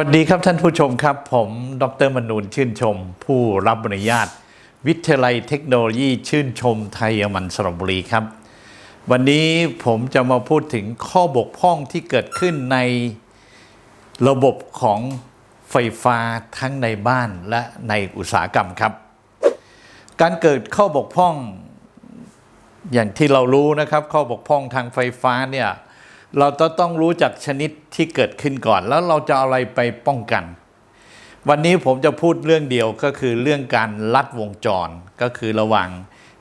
วัสดีครับท่านผู้ชมครับ ผมดรมนูนชื่นชม ผู้รับอนุญาตวิทยาลัยเทคโนโลยีชื่นชมไทยมันสระบุรีครับ วันนี้ผมจะมาพูดถึงข้อบกพร่องที่เกิดขึ้นในระบบของไฟฟ้าทั้งในบ้านและในอุตสาหกรรมครับ การเกิดข้อบกพร่องอย่างที่เรารู้นะครับ ข้อบกพร่องทางไฟฟ้าเนี่ย เราต้องรู้จักชนิดที่เกิดขึ้นก่อน แล้วเราจะอะไรไปป้องกัน วันนี้ผมจะพูดเรื่องเดียวก็คือเรื่องการลัดวงจรก็คือระว่าง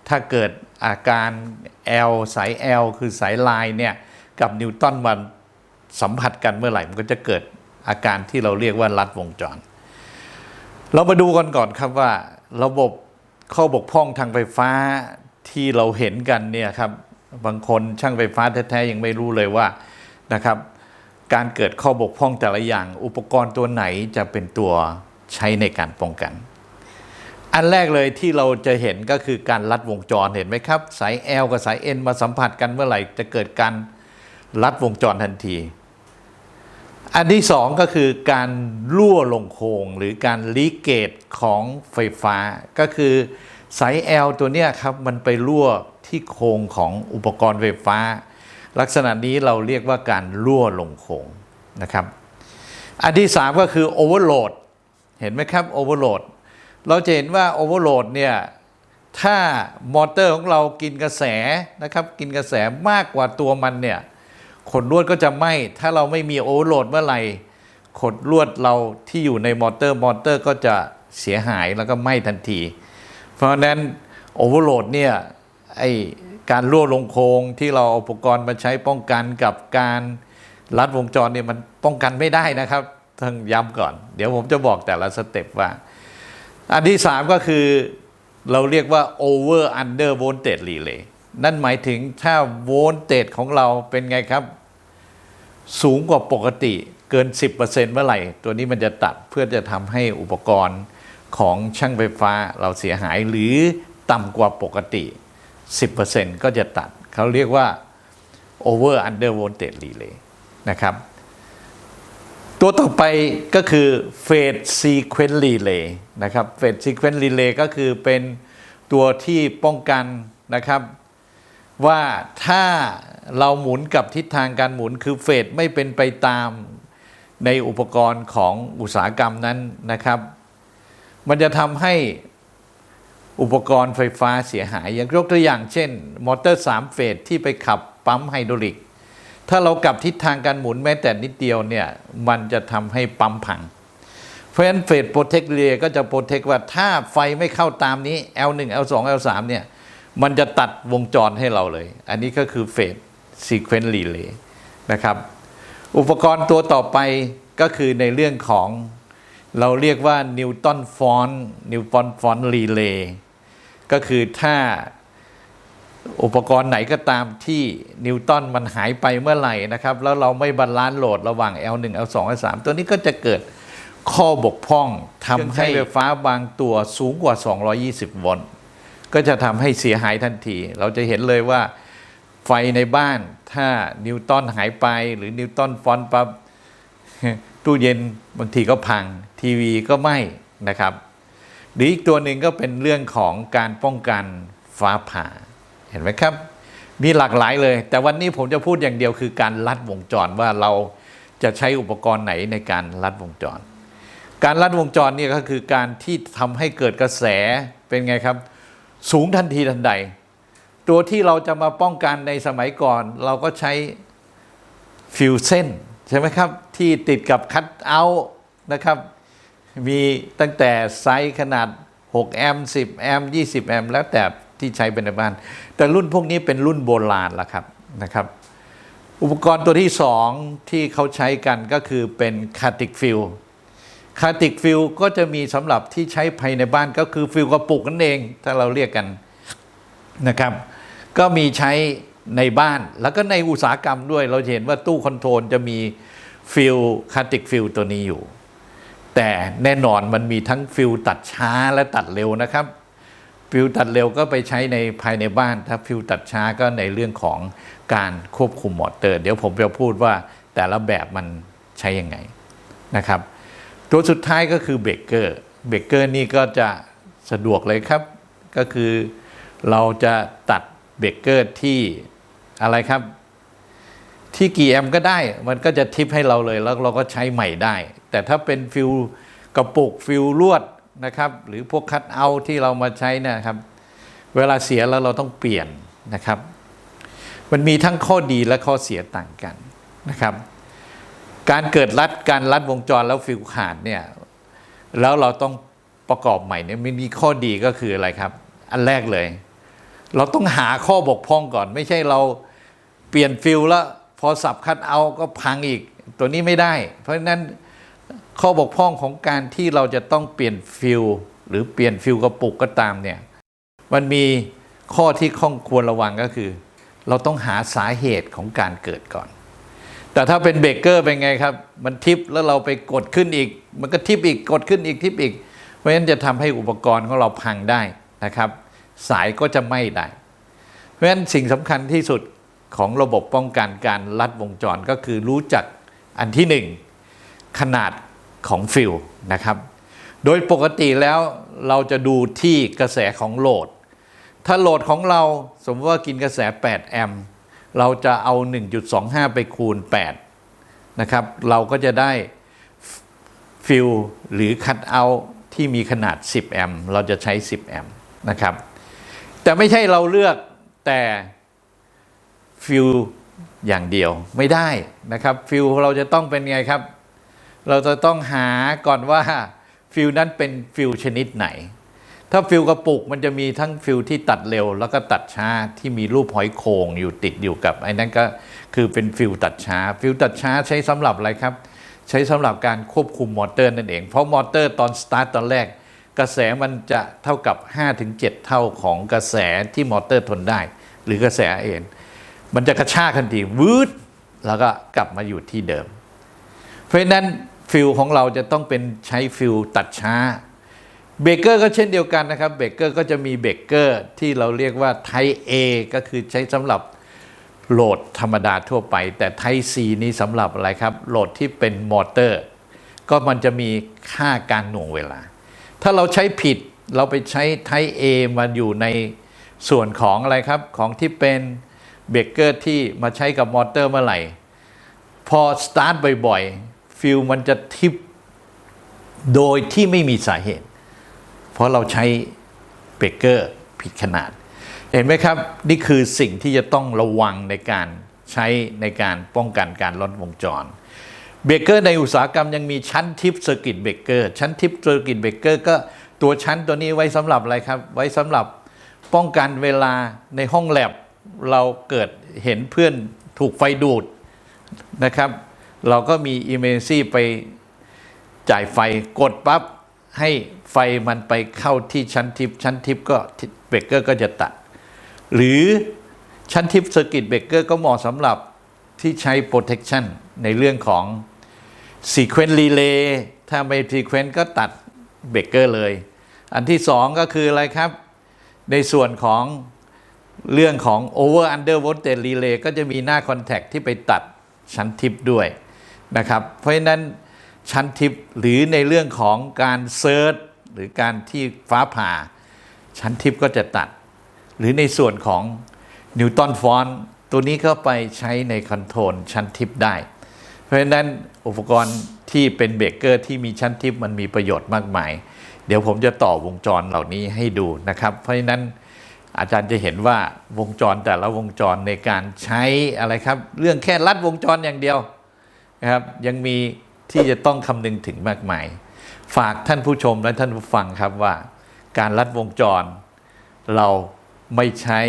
ถ้าเกิดอาการ L สาย L คือสายลายเนี่ยกับนิวตันมันสัมผัสกันเมื่อไหร่มันก็จะเกิดอาการที่เราเรียกว่าลัดวงจร เรามาดูกันก่อนครับว่าระบบข้อบกพร่องทางไฟฟ้าที่เราเห็นกันเนี่ยครับ บางคนช่างไฟฟ้าแท้ๆยังไม่รู้เลยว่านะครับ การเกิดข้อบกพร่องแต่ละอย่าง อุปกรณ์ตัวไหนจะเป็นตัวใช้ในการป้องกัน อันแรกเลยที่เราจะเห็นก็คือการลัดวงจรเห็นไหมครับ สาย L กับสาย N มาสัมผัสกันเมื่อไหร่จะเกิดการลัดวงจรทันที อันที่สองก็คือการรั่วลงโครงหรือการลีเกตของไฟฟ้าก็คือ สาย L ตัวเนี้ยครับมันไปรั่วที่โครงของอุปกรณ์ไฟฟ้า ลักษณะนี้เราเรียกว่าการรั่วลงโครงนะครับอันที่สามก็คือโอเวอร์โหลดเห็นไหมครับโอเวอร์โหลดเราจะเห็นว่าโอเวอร์โหลดเนี่ยถ้ามอเตอร์ของเรากินกระแสนะครับกินกระแสมากกว่าตัวมันเนี่ยขดลวดก็จะไหมถ้าเราไม่มีโอเวอร์โหลดเมื่อไหร่ขดลวดเราที่อยู่ในมอเตอร์มอเตอร์ก็จะเสียหายแล้วก็ไหมทันที เพราะฉะนั้นโอเวอร์โหลดเนี่ยไอการรั่วลงโครงที่เราอุปกรณ์มาใช้ป้องกันกับการลัดวงจรเนี่ยมันป้องกันไม่ได้นะครับต้องย้ำก่อน เดี๋ยวผมจะบอกแต่ละสเต็ปว่า อันที่สามก็คือเราเรียกว่า over under voltage relay นั่นหมายถึงถ้าโวลเตจของเราเป็นไงครับ สูงกว่าปกติเกิน 10%เมื่อไหร่ ตัวนี้มันจะตัดเพื่อจะทำให้อุปกรณ์ ของช่างไฟฟ้าเราเสียหายหรือต่ำกว่าปกติ 10%ก็จะตัด เขาเรียกว่า over under voltage relay นะครับ ตัวต่อไปก็คือ phase sequence relay นะครับ phase sequence relay ก็คือเป็นตัวที่ป้องกันนะครับ ว่าถ้าเราหมุนกับทิศทางการหมุนคือเฟสไม่เป็นไปตามในอุปกรณ์ของอุตสาหกรรมนั้นนะครับ มันจะทำให้อุปกรณ์ไฟฟ้าเสียหาย อย่างยกตัวอย่างเช่น มอเตอร์ 3 เฟสที่ไปขับปั๊มไฮดรอลิก ถ้าเรากลับทิศทางการหมุนแม้แต่นิดเดียวเนี่ยมันจะทำให้ปั๊มพัง เพราะฉะนั้นเฟสโปรเทคเรียก็จะโปรเทคว่าถ้าไฟไม่เข้าตามนี้ L1 L2 L3 เนี่ยมันจะตัดวงจรให้เราเลย อันนี้ก็คือเฟสซีเควนต์รีเลย์นะครับ อุปกรณ์ตัวต่อไปก็คือในเรื่องของ เราเรียกว่านิวตันฟอนนิวตันฟอนรีเลย์ก็คือถ้าอุปกรณ์ไหนก็ตามที่นิวตันมันหายไปเมื่อไหร่นะครับ แล้วเราไม่บาลานซ์โหลดระหว่าง L1 L2 L3 ตัวนี้ก็จะเกิดข้อบกพร่องทำให้ไฟฟ้าบางตัวสูงกว่า 220 โวลต์ก็จะทำให้เสียหายทันที เราจะเห็นเลยว่าไฟในบ้านถ้านิวตันหายไปหรือนิวตันฟอนปั๊บ ตู้เย็นบางทีก็พัง ทีวีก็ไหม้นะครับหรืออีกตัวหนึ่งก็เป็นเรื่องของการป้องกันฟ้าผ่า เห็นไหมครับ มีหลากหลายเลย แต่วันนี้ผมจะพูดอย่างเดียวคือการลัดวงจรว่าเราจะใช้อุปกรณ์ไหนในการลัดวงจร การลัดวงจรเนี่ยก็คือการที่ทำให้เกิดกระแสเป็นไงครับ สูงทันทีทันใด ตัวที่เราจะมาป้องกันในสมัยก่อน เราก็ใช้ฟิวเซน ช่ไหมครับ ที่ติดกับคัตเอาท์นะครับ มีตั้งแต่ไซส์ขนาด 6 แอมป์10 แอมป์20 แอมป์แล้วแต่ที่ใช้เป็นในบ้าน แต่รุ่นพวกนี้เป็นรุ่นโบราณละครับนะครับ อุปกรณ์ตัวที่สองที่เขาใช้กันก็คือเป็นคาติกฟิลคาติกฟิลก็จะมีสำหรับที่ใช้ภายในบ้านก็คือฟิลกระปุกนั่นเอง ถ้าเราเรียกกันนะครับ ก็มีใช้ ในบ้าน แล้วก็ในอุตสาหกรรมด้วย เราเห็นว่าตู้คอนโทรลจะมีฟิลคาติกฟิลตัวนี้อยู่ แต่แน่นอนมันมีทั้งฟิลตัดช้าและตัดเร็วนะครับฟิลตัดเร็วก็ไปใช้ในภายในบ้าน ถ้าฟิลตัดช้าก็ในเรื่องของการควบคุมมอเตอร์ เดี๋ยวผมจะพูดว่าแต่ละแบบมันใช้ยังไงนะครับ ตัวสุดท้ายก็คือเบรกเกอร์ เบรกเกอร์นี่ก็จะสะดวกเลยครับ ก็คือเราจะตัดเบรกเกอร์ที่ อะไรครับ ที่กี่แอมก็ได้ มันก็จะทิปให้เราเลยแล้วเราก็ใช้ใหม่ได้ แต่ถ้าเป็นฟิลกระปุกฟิลลวดนะครับ หรือพวกคัตเอาที่เรามาใช้นะครับ เวลาเสียแล้วเราต้องเปลี่ยนนะครับ มันมีทั้งข้อดีและข้อเสียต่างกันนะครับ การเกิดรัดการรัดวงจรแล้วฟิลขาดเนี่ยแล้วเราต้องประกอบใหม่เนี่ยมันมีข้อดีก็คืออะไรครับ อันแรกเลย เราต้องหาข้อบกพร่องก่อน ไม่ใช่เราเปลี่ยนฟิลแล้วพอสับคัดเอาก็พังอีกตัวนี้ไม่ได้ เพราะฉะนั้นข้อบกพร่องของการที่เราจะต้องเปลี่ยนฟิลหรือเปลี่ยนฟิลกระปุกก็ตามเนี่ยมันมีข้อที่ข้องควรระวังก็คือ เราต้องหาสาเหตุของการเกิดก่อน แต่ถ้าเป็นเบรกเกอร์เป็นไงครับ มันทิปแล้วเราไปกดขึ้นอีก มันก็ทิปอีกกดขึ้นอีกทิปอีก เพราะฉะนั้นจะทำให้อุปกรณ์ของเราพังได้นะครับ สายก็จะไม้ได้ เพราะฉะนั้นสิ่งสำคัญที่สุดของระบบป้องกันการลัดวงจรก็คือรู้จักอันที่หนึ่งขนาดของฟิลนะครับ โดยปกติแล้วเราจะดูที่กระแสของโหลด ถ้าโหลดของเราสมมติว่ากินกระแส 8 แอมป์เราจะเอา 1.25 ไปคูณ 8 นะครับ เราก็จะได้ฟิลหรือคัดเอาที่มีขนาด 10 แอมป์เราจะใช้ 10 แอมป์นะครับ แต่ไม่ใช่เราเลือกแต่ฟิลอย่างเดียวไม่ได้นะครับฟิลเราจะต้องเป็นไงครับ เราจะต้องหาก่อนว่าฟิลนั้นเป็นฟิลชนิดไหน ถ้าฟิลกระปุกมันจะมีทั้งฟิลที่ตัดเร็ว แล้วก็ตัดช้าที่มีรูปหอยโข่งอยู่ติดอยู่กับไอ้นั่นก็คือเป็นฟิลตัดช้า ฟิลตัดช้าใช้สำหรับอะไรครับ ใช้สำหรับการควบคุมมอเตอร์นั่นเอง เพราะมอเตอร์ตอนสตาร์ทตอนแรก กระแสมันจะเท่ากับ 5-7 เท่าของกระแสที่มอเตอร์ทนได้ หรือกระแสเอ็นมันจะกระชากทันทีวืดแล้วก็กลับมาอยู่ที่เดิม เพราะนั้นฟิลของเราจะต้องเป็นใช้ฟิลตัดช้าเบรกเกอร์ก็เช่นเดียวกันนะครับเบรกเกอร์ก็จะมีเบรกเกอร์ที่เราเรียกว่าไท A ก็คือใช้สำหรับโหลดธรรมดาทั่วไป แต่ไท C นี้สำหรับอะไรครับ โหลดที่เป็นมอเตอร์ ก็มันจะมีค่าการหน่วงเวลา ถ้าเราใช้ผิดเราไปใช้ไท A มาอยู่ในส่วนของอะไรครับ ของที่เป็นเบรกเกอร์ที่มาใช้กับมอเตอร์เมื่อไหร่ พอสตาร์ทบ่อยๆ ฟิลมันจะทิปโดยที่ไม่มีสาเหตุ เพราะเราใช้เบรกเกอร์ผิดขนาด เห็นไหมครับ นี่คือสิ่งที่จะต้องระวังในการใช้ในการป้องกันการลดวงจร เบรกเกอร์ในอุตสาหกรรมยังมีชั้นทิปเซอร์กิตเบรกเกอร์ชั้นทิปเซอร์กิตเบรกเกอร์ก็ตัวชั้นตัวนี้ไว้สำหรับอะไรครับ ไว้สำหรับป้องกันเวลาในห้องแลบเราเกิดเห็นเพื่อนถูกไฟดูดนะครับ เราก็มีอิมเมซี่ไปจ่ายไฟกดปั๊บให้ไฟมันไปเข้าที่ชั้นทิป ชั้นทิปก็เบรกเกอร์ก็จะตัด หรือชั้นทิปเซอร์กิตเบรกเกอร์ก็เหมาะสำหรับที่ใช้ protection ในเรื่องของ sequence relay ถ้าไม่ sequence ก็ตัดเบรกเกอร์เลย อันที่สองก็คืออะไรครับ ในส่วนของเรื่องของ over under voltage relay ก็จะมีหน้า contact ที่ไปตัดชั้นทิปด้วยนะครับ เพราะฉะนั้นชั้นทิปหรือในเรื่องของการเซิร์ชหรือการที่ฟ้าผ่า ชั้นทิปก็จะตัด หรือในส่วนของนิวตันฟอนตัวนี้ก็ไปใช้ในคอนโทรลชั้นทิปได้ ราะฉะนั้นอุปกรณ์ที่เป็นเบรกเกอร์ที่มีชั้นทิปมันมีประโยชน์มากมาย เดี๋ยวผมจะต่อวงจรเหล่านี้ให้ดูนะครับ เพราะฉะนั้นอาจารย์จะเห็นว่าวงจรแต่ละวงจรในการใช้อะไรครับ เรื่องแค่ลัดวงจรอย่างเดียวนะครับ ยังมีที่จะต้องคำนึงถึงมากมาย ฝากท่านผู้ชมและท่านผู้ฟังครับว่า การลัดวงจรเราไม่ใช้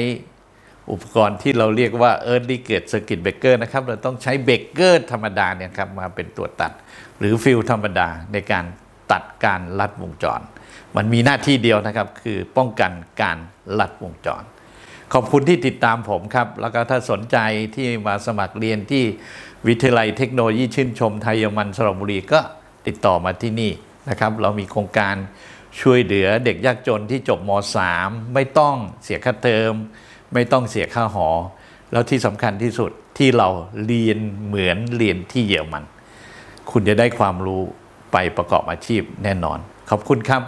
อุปกรณ์ที่เราเรียกว่า early gate circuit breaker นะครับ เราต้องใช้เบรกเกอร์ธรรมดาเนี่ยครับมาเป็นตัวตัด หรือฟิลธรรมดาในการตัดการลัดวงจร มันมีหน้าที่เดียวนะครับ คือป้องกันการลัดวงจร ขอบคุณที่ติดตามผมครับ แล้วก็ถ้าสนใจที่มาสมัครเรียนที่วิทยาลัยเทคโนโลยีชื่นชมไทยยมันสระบุรีก็ติดต่อมาที่นี่นะครับ เรามีโครงการช่วยเหลือเด็กยากจนที่จบม .3 ไม่ต้องเสียค่าเทอม ไม่ต้องเสียค่าหอ แล้วที่สำคัญที่สุดที่เราเรียนเหมือนเรียนที่เยอรมัน คุณจะได้ความรู้ไปประกอบอาชีพแน่นอน ขอบคุณครับ